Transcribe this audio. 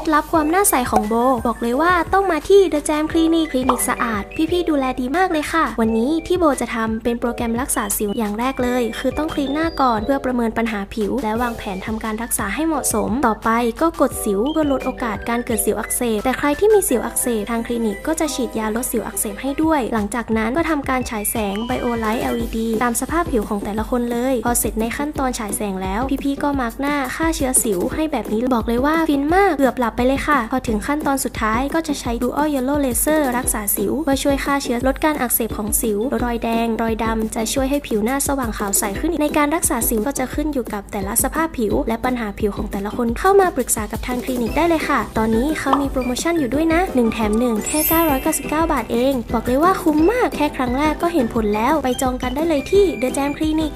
ล็ดลับความหน้าใสของโบ บอกเลยว่าต้องมาที่ The Jam Clinic คลินิกสะอาด พี่ๆดูแลดีมากเลยค่ะ วันนี้ที่โบจะทำเป็นโปรแกรมรักษาสิวอย่างแรกเลย คือต้องคลีนหน้าก่อนเพื่อประเมินปัญหาผิว และวางแผนทำการรักษาให้เหมาะสม ต่อไปก็กดสิวเพื่อลดโอกาสการเกิดสิวอักเสบ แต่ใครที่มีสิวอักเสบทางคลินิกก็จะฉีดยาลดสิวอักเสบให้ด้วย หลังจากนั้นก็ทำการฉายแสง Biolight LED ตามสภาพผิวของแต่ละคนเลย พอเสร็จในขั้นตอนฉายแสงแล้ว พี่ๆก็มาร์กหน้าฆ่าเชื้อสิวให้แบบนี้บอกเลยว่าฟินมากเกือบหลับไปเลยค่ะ พอถึงขั้นตอนสุดท้ายก็จะใช้ Dual Yellow Laser รักษาสิว เพื่อช่วยฆ่าเชื้อลดการอักเสบของสิว รอยแดง รอยดำ จะช่วยให้ผิวหน้าสว่างขาวใสขึ้น ในการรักษาสิวก็จะขึ้นอยู่กับแต่ละสภาพผิว และปัญหาผิวของแต่ละคนเข้ามาปรึกษากับทางคลินิกได้เลยค่ะ ตอนนี้เขามีโปรโมชั่นอยู่ด้วยนะ 1 แถม 1 แค่ 999 บาทเอง บอกเลยว่าคุ้มมากแค่ครั้งแรกก็เห็นผลแล้ว ไปจองกันได้เลยที่ The Jam Clinic